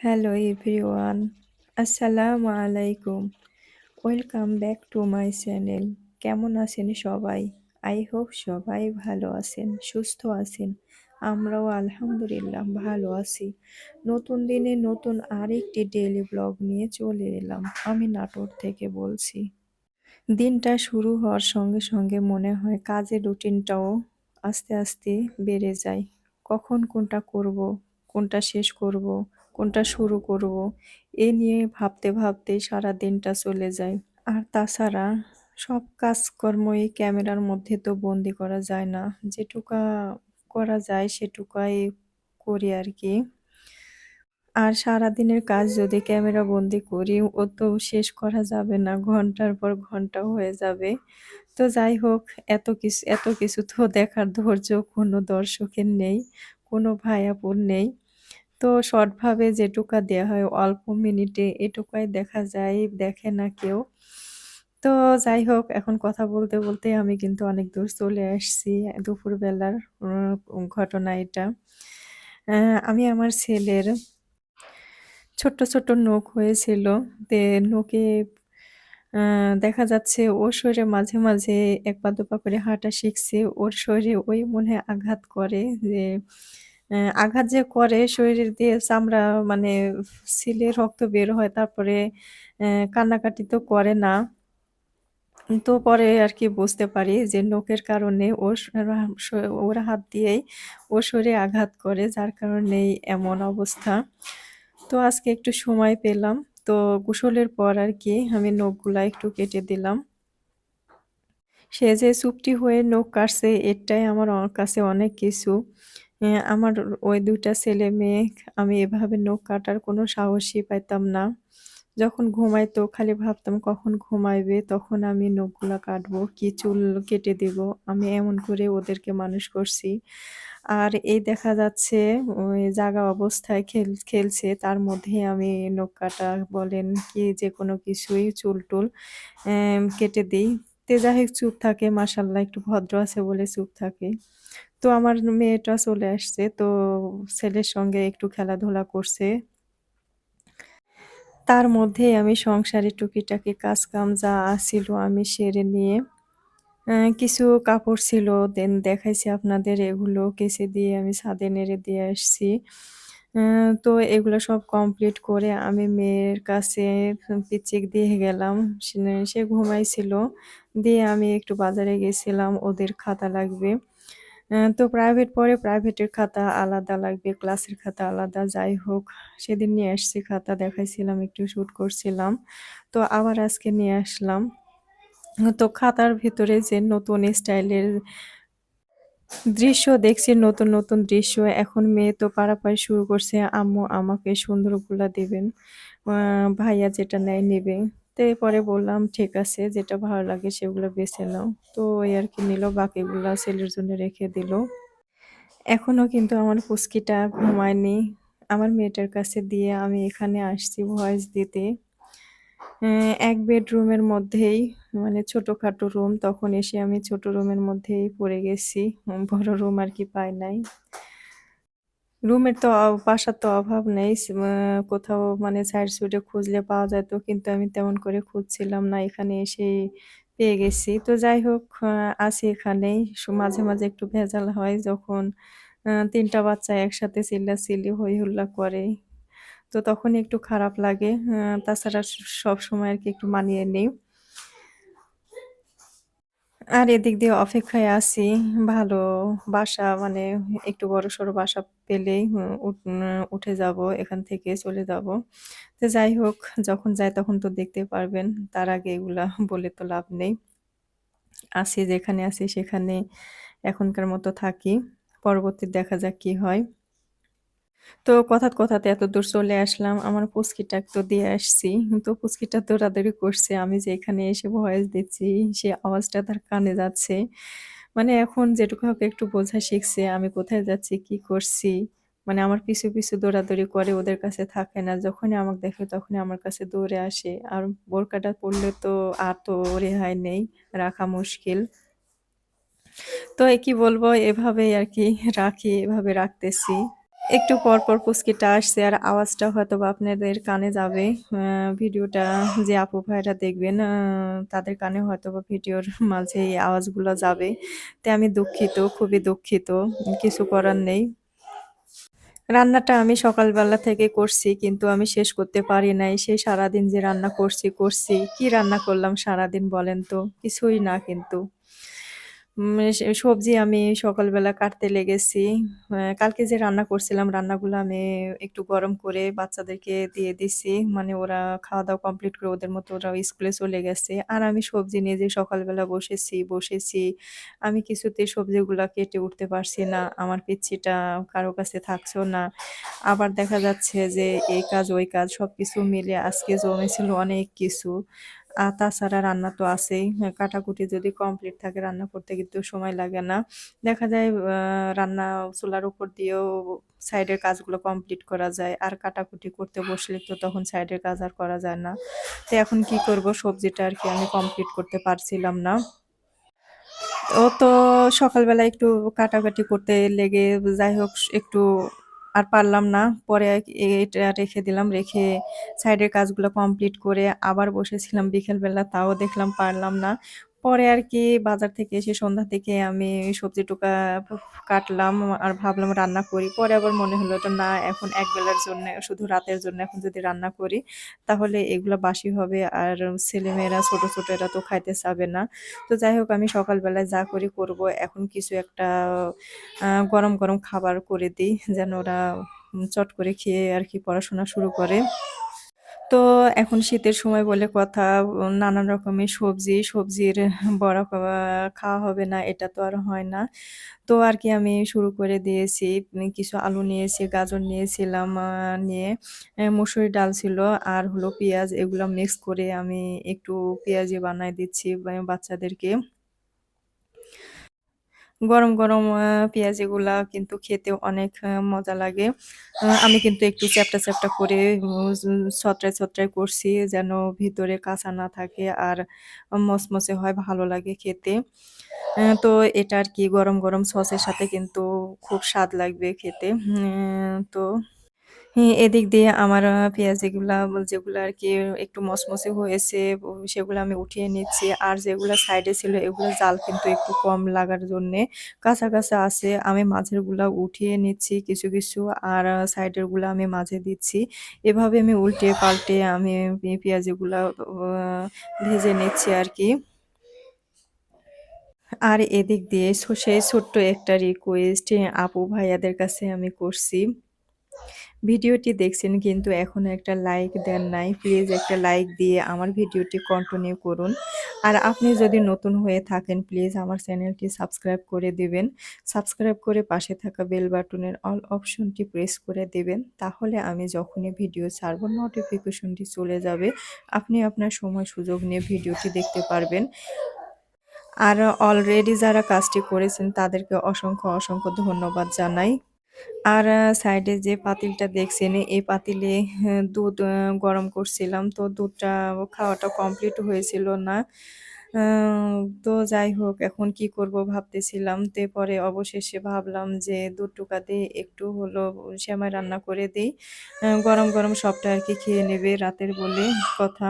Hello everyone আসসালামু আলাইকুম welcome back to my channel কেমন আছেন সবাই? আই হোপ সবাই ভালো আছেন, সুস্থ আছেন। আমরাও আলহামদুলিল্লাহ ভালো আছি। নতুন দিনে নতুন আরেকটি ডেইলি ব্লগ নিয়ে চলে এলাম, আমি নাটোর থেকে বলছি। দিনটা শুরু হওয়ার সঙ্গে সঙ্গে মনে হয় কাজের রুটিনটাও আস্তে আস্তে বেড়ে যায়। কখন কোনটা করব, কোনটা শেষ করব কোনটা শুরু করব? এ নিয়ে ভাবতে ভাবতেই সারা দিনটা চলে যায়। আর তাছাড়া সব কাজকর্মই ক্যামেরার মধ্যে তো বন্দি করা যায় না। যেটুকা করা যায় সেটুকাই করি আর কি। আর সারাদিনের কাজ যদি ক্যামেরা বন্দি করি, ও তো শেষ করা যাবে না। ঘণ্টার পর ঘণ্টা হয়ে যাবে। তো যাই হোক, এত কিছু এত কিছু তো দেখার ধৈর্য কোনো দর্শকের নেই, কোনো ভায়াপুর নেই। তো শর্টভাবে যেটুকা দেয়া হয়, অল্প মিনিটে এটুকাই দেখা যায়, দেখে না কেউ। তো যাই হোক, এখন কথা বলতে বলতে আমি কিন্তু অনেক দূর চলে আসছি দুপুরবেলার ঘটনা এটা। আমি আমার ছেলের ছোট্ট ছোট্ট নখ হয়েছিল। তে নখে দেখা যাচ্ছে ওর শরীরে মাঝে মাঝে এক পা দুপা করে হাঁটা শিখছে। ওর শরীরে ওই মনে আঘাত করে যে আঘাত যে করে শরীরের দিয়ে চামড়া মানে ছিলে রক্ত বের হয়, তারপরে কান্নাকাটি তো করে না। তো পরে আর কি বুঝতে পারি যে নখের কারণে ওর ওর হাত দিয়েই ওর শরীরে আঘাত করে, যার কারণেই এমন অবস্থা। তো আজকে একটু সময় পেলাম, তো গোসলের পর আর কি আমি নখগুলা একটু কেটে দিলাম। সে যে চুপটি হয়ে নখ কাটছে এটাই আমার কাছে অনেক কিছু। আমার ওই দুটা ছেলে মেয়ে, আমি এভাবে নখ কাটার কোনো সাহসই পাইতাম না। যখন ঘুমাইতো, খালি ভাবতাম কখন ঘুমাইবে, তখন আমি নখগুলা কাটবো, কি চুল কেটে দিব, আমি এমন করে ওদেরকে মানুষ করছি। আর এই দেখা যাচ্ছে জাগা অবস্থায় খেল, খেলছে, তার মধ্যে আমি নখ কাটা, বলেন কি যে কোনো কিছুই চুল টুল কেটে দিই। তে যাই চুপ থাকে মাসাল্লাহ একটু ভদ্র আছে বলে চুপ থাকে। তো আমার মেয়েটা চলে আসছে, তো ছেলের সঙ্গে একটু খেলাধুলা করছে। তার মধ্যে আমি সংসারে টুকিটাকি কাজ কাম যা ছিল আমি সেরে নিয়ে কিছু কাপড় ছিল, দেন দেখাইছি আপনাদের এগুলো কেসে দিয়ে আমি ছাদে নেড়ে দিয়ে আসছি। তো এগুলো সব কমপ্লিট করে আমি মেয়ের কাছে পিচিক দিয়ে গেলাম। সে ঘুমাইছিল, দিয়ে আমি একটু বাজারে গেছিলাম, ওদের খাতা লাগবে। তো প্রাইভেট পরে প্রাইভেটের খাতা আলাদা লাগবে ক্লাসের খাতা আলাদা, যাই হোক। সেদিন নিয়ে আসছি খাতা, দেখাইছিলাম, একটু শ্যুট করছিলাম। তো আবার আজকে নিয়ে আসলাম। তো খাতার ভিতরে যে নতুন স্টাইলের দৃশ্য দেখছি, নতুন নতুন দৃশ্য, এখন মেয়ে তো পাড়াপাড়ি শুরু করছে, আম্মু আমাকে সুন্দরগুলা দেবেন ভাইয়া যেটা নেয় নেবে। তো পরে বললাম, ঠিক আছে, যেটা ভালো লাগে সেগুলো বেছে নাও। তো ওই আর কি নিল, বাকিগুলো ছেলের জন্য রেখে দিল। এখনও কিন্তু আমার পুস্কিটা ঘুমায়নি। আমার মেয়েটার কাছে দিয়ে আমি এখানে আসছি ভয়েস দিতে। এক বেডরুমের মধ্যেই মানে ছোটখাটো রুম, তখন এসে আমি ছোট রুমের মধ্যেই পড়ে গেছি। বড় রুম আর কি পাই নাই। রুমের তো বাসার তো অভাব নেই কোথাও মানে সাইড সুইডে খুঁজলে পাওয়া যেত কিন্তু আমি তেমন করে খুঁজছিলাম না, এখানে এসেই পেয়ে গেছি। তো যাই হোক আছি এখানেই মাঝে মাঝে একটু ভেজাল হয় যখন তিনটা বাচ্চা একসাথে চিল্লাচিল্লি হই হুল্লা করে। তো তখন একটু খারাপ লাগে তাছাড়া সব সময় আর কি একটু মানিয়ে নিই। আর এদিক দিয়ে অপেক্ষায় আছি। ভালো বাসা মানে একটু বড় সড়ো বাসা পেলেই উঠে যাব, এখান থেকে চলে যাব। তো যাই হোক, যখন যাই তখন তো দেখতে পারবেন, তার আগে এগুলা বলে তো লাভ নেই। আছি যেখানে আছি সেখানে এখনকার মতো থাকি পরবর্তী দেখা যাক কি হয়। তো কথাত কথাতে এত দূর চলে আসলাম, আমার পুচকিটা তো দিয়ে আসছি। তো পুচকিটা দৌড়াদৌড়ি করছে, আমি যে এখানে এসে ভয়েস দিচ্ছি, সে আওয়াজটা তার কানে যাচ্ছে। মানে এখন যেটুকু হোক একটু বোঝা শিখছে, আমি কোথায় যাচ্ছি, কি করছি মানে আমার পিছু পিছু দৌড়াদৌড়ি করে, ওদের কাছে থাকে না। যখনই আমাকে দেখে তখনই আমার কাছে দৌড়ে আসে। আর বোরকাটা পড়লে তো আর তো রেহাই নেই, রাখা মুশকিল। তো কি বলব, এভাবেই আর কি রাখি, এভাবে রাখতেছি। একটু পর, পর পুচকিটা আসছে আর আওয়াজটা হয়তো বা আপনাদের কানে যাবে। ভিডিওটা যে আপু ভাইয়ারা দেখবেন তাদের কানে হয়তো বা ভিডিওর মাঝে এই আওয়াজগুলো যাবে। তে আমি দুঃখিত, খুবই দুঃখিত। কিছু করার নেই। রান্নাটা আমি সকালবেলা থেকে করছি কিন্তু আমি শেষ করতে পারি নাই। সেই সারাদিন যে রান্না করছি, করছি। কি রান্না করলাম সারাদিন বলেন তো? কিছুই না কিন্তু। সবজি আমি সকালবেলা কাটতে লেগেছি। কালকে যে রান্না করছিলাম রান্নাগুলো আমি একটু গরম করে বাচ্চাদেরকে দিয়ে দিছি। মানে ওরা খাওয়া-দাওয়া কমপ্লিট করে ওদের মতো ওরা স্কুলে চলে গেছে। আর আমি সবজি নিয়ে যে সকালবেলা বসেছি, বসেছি। আমি কিছুতে সবজিগুলো কেটে উঠতে পারছি না। আমার পিচ্ছিটা কারও কাছে থাকছেও না। আবার দেখা যাচ্ছে যে এই কাজ, ওই কাজ সব কিছু মিলে আজকে জমেছিল অনেক কিছু। আর তাছাড়া রান্না তো আছেই। হ্যাঁ, কাটাকুটি যদি কমপ্লিট থাকে রান্না করতে কিন্তু সময় লাগে না। দেখা যায় রান্না চুলার উপর দিয়েও সাইডের কাজগুলো কমপ্লিট করা যায়। আর কাটাকুটি করতে বসলে তো তখন সাইডের কাজ আর করা যায় না। তো এখন কি করব সবজিটা আর কি আমি কমপ্লিট করতে পারছিলাম না। ও তো সকালবেলা একটু কাটাকাটি করতে লেগে যাই হোক একটু আর পারলাম না। পরে এটা রেখে দিলাম। রেখে সাইডের কাজগুলো কমপ্লিট করে আবার বসেছিলাম বিকেলবেলা, তাও দেখলাম পারলাম না। পরে আর কি বাজার থেকে এসে সন্ধ্যা থেকে আমি সবজি টুকা কাটলাম আর ভাবলাম রান্না করি। পরে আবার মনে হলো যে না এখন একবেলার জন্যে শুধু রাতের জন্য এখন যদি রান্না করি তাহলে এগুলো বাসি হবে আর ছেলেমেয়েরা ছোট, ছোট এরা তো খাইতে চাবে না। তো যাই হোক আমি সকালবেলায় যা করি করব। এখন কিছু একটা গরম, গরম খাবার করে দিই যেন ওরা চট করে খেয়ে আর কি পড়াশোনা শুরু করে। তো এখন শীতের সময় বলে কথা নানান রকমের সবজি, সবজির বড়া খাওয়া হবে না এটা তো আর হয় না। তো আর কি আমি শুরু করে দিয়েছি। কিছু আলু নিয়েছি, গাজর নিয়েছিলাম নিয়ে মসুরি ডাল ছিল আর হলো পেঁয়াজ এগুলো মিক্স করে আমি একটু পেঁয়াজি বানায় দিচ্ছি বাচ্চাদেরকে। গরম, গরম পেঁয়াজিগুলা কিন্তু খেতে অনেক মজা লাগে। আমি কিন্তু একটু চ্যাপটা চ্যাপটা করে ছত্রায় ছড়রাই করছি যেন ভিতরে কাঁচা না থাকে আর মসমসে হয় ভালো লাগে খেতে। তো এটা আর কি গরম, গরম সসের সাথে কিন্তু খুব স্বাদ লাগবে খেতে। তো এদিক দিয়ে আমার আ যেগুলো আর কি একটু মচমচে হয়েছে সেগুলো আমি উঠিয়ে নিচ্ছি। আর যেগুলো সাইডে ছিল এগুলো জাল কিন্তু একটু কম লাগার জন্যে কাঁচা, কাঁচা আছে। আমি মাঝেরগুলা উঠিয়ে নিচ্ছি কিছু, কিছু আর আ সাইডেরগুলা আমি মাঝে দিচ্ছি। এভাবে আমি উল্টে পাল্টে আমি পেঁয়াজিগুলা ভেজে নিচ্ছি আর কি আর এদিক দিয়ে সেই ছোট্ট একটা রিকোয়েস্ট আপু ভাইয়াদের কাছে আমি করছি। ভিডিওটি দেখছেন কিন্তু এখনও একটা লাইক দেন নাই। প্লিজ একটা লাইক দিয়ে আমার ভিডিওটি কন্টিনিউ করুন। আর আপনি যদি নতুন হয়ে থাকেন প্লিজ আমার চ্যানেলটি সাবস্ক্রাইব করে দিবেন। সাবস্ক্রাইব করে পাশে থাকা বেল বাটনের অল অপশনটি প্রেস করে দেবেন তাহলে আমি যখনই ভিডিও ছাড়ব নোটিফিকেশনটি চলে যাবে। আপনি আপনার সময় সুযোগ নিয়ে ভিডিওটি দেখতে পারবেন। আর অলরেডি যারা কাজটি করেছেন তাদেরকে অসংখ্য, অসংখ্য ধন্যবাদ জানাই। আর সাইডে যে পাতিলটা দেখছেন এই পাতিলে হ্যাঁ দুধ গরম করছিলাম। তো দুধটা খাওয়াটা কমপ্লিট হয়েছিল না। তো যাই হোক এখন কি করব ভাবতেছিলাম। তো পরে অবশেষে ভাবলাম যে দুধটুকা দিয়ে একটু হলো সেমাই রান্না করে দিই গরম, গরম সবটা আর কি খেয়ে নেবে রাতের বলে কথা।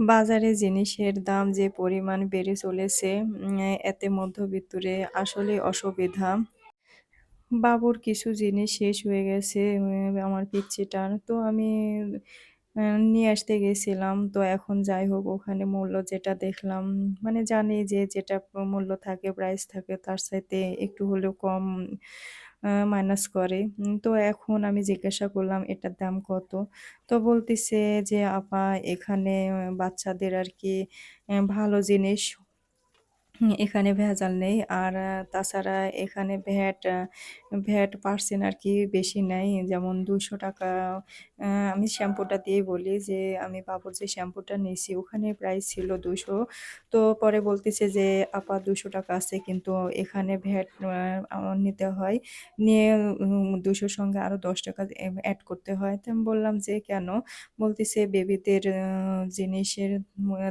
বাজারে জিনিসের দাম যে পরিমাণ বেড়ে চলেছে এতে মধ্যবিত্তরে আসলে অসুবিধা। বাবুর কিছু জিনিস শেষ হয়ে গেছে আমার পিচ্চিটার। তো আমি নিয়ে আসতে গেছিলাম। তো এখন যাই হোক, ওখানে মূল্য যেটা দেখলাম মানে জানি যে যেটা মূল্য থাকে প্রাইস থাকে, তার সাথে একটু হলেও কম মাইনাস করে। তো এখন আমি জিজ্ঞাসা করলাম, এটার দাম কত? তো বলতেছে যে, আপা, এখানে বাচ্চাদের আর কি ভালো জিনিস এখানে ভেজাল নেই। আর তাছাড়া এখানে ভ্যাট ভ্যাট পার্সেন্ট আর কি বেশি নেই যেমন ৳২০০ আ আ আমি শ্যাম্পুটা দিয়েই বলি যে, "আমি বাবুর যে শ্যাম্পুটা নিয়েছি ওখানে প্রাইস ছিল দুশো তো পরে বলতেছে যে, "আপা ৳২০০ আছে কিন্তু এখানে ভ্যাট নিতে হয়। নিয়ে উম ২০০ র সঙ্গে আরও দশ টাকা অ্যাড করতে হয়।" তো আমি বললাম যে, "কেন?" বলতেছে, "বেবিদের জিনিসের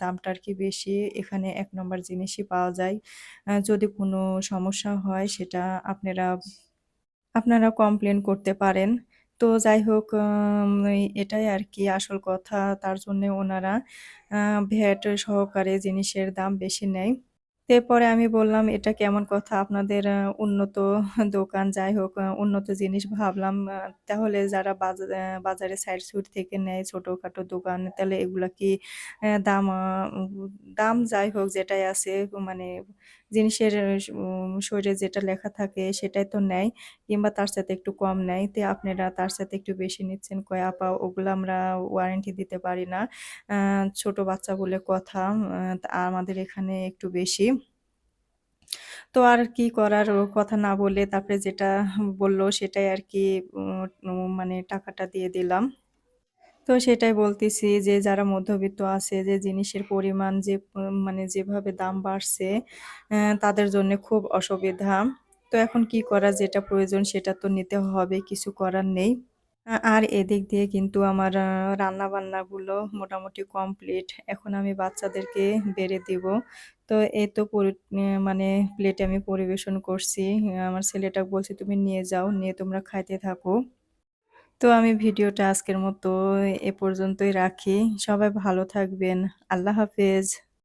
দামটা আরকি বেশি। এখানে এক নম্বর জিনিসই পাওয়া যায়। যদি কোনো সমস্যা হয় সেটা আপনারা আপনারা কমপ্লেন করতে পারেন।" তো যাই হোক এটাই আর কি আসল কথা। তার জন্যে ওনারা ভ্যাট সহকারে জিনিসের দাম বেশি নেয়। তো এরপরে আমি বললাম, "এটা কেমন কথা? আপনাদের উন্নত দোকান যাই হোক উন্নত জিনিস ভাবলাম। তাহলে যারা বাজা বাজারে সাইড সুট থেকে নেয় ছোটোখাটো দোকান তাহলে এগুলা কি দাম দাম যাই হোক যেটাই আছে মানে জিনিসের শরীরে যেটা লেখা থাকে সেটাই তো নেয় কিংবা তার সাথে একটু কম নেয়। তো আপনারা তার সাথে একটু বেশি নিচ্ছেন।" কয়, "আপা ওগুলা আমরা ওয়ারেন্টি দিতে পারি না। ছোট বাচ্চা বলে কথা। আমাদের এখানে একটু বেশি।" তো আর কি করার? কথা না বলে তারপরে যেটা বলল সেটাই আর কি মানে টাকাটা দিয়ে দিলাম। তো সেটাই বলতেছি যে যারা মধ্যবিত্ত আছে যে জিনিসের পরিমাণ যে মানে যেভাবে দাম বাড়ছে তাদের জন্যে খুব অসুবিধা। তো এখন কি করা? যেটা প্রয়োজন সেটা তো নিতে হবে, কিছু করার নেই। আর এদিক দিয়ে কিন্তু আমার আ রান্নাবান্নাগুলো মোটামুটি কমপ্লিট। এখন আমি বাচ্চাদেরকে বেড়ে দিব। তো এই তো মানে প্লেটে আমি পরিবেশন করছি। আমার ছেলেটা বলছি, "তুমি নিয়ে যাও, নিয়ে তোমরা খাইতে থাকো।" তো আমি ভিডিওটা আজকের মতো এ পর্যন্তই রাখি। সবাই ভালো থাকবেন। আল্লাহ হাফেজ।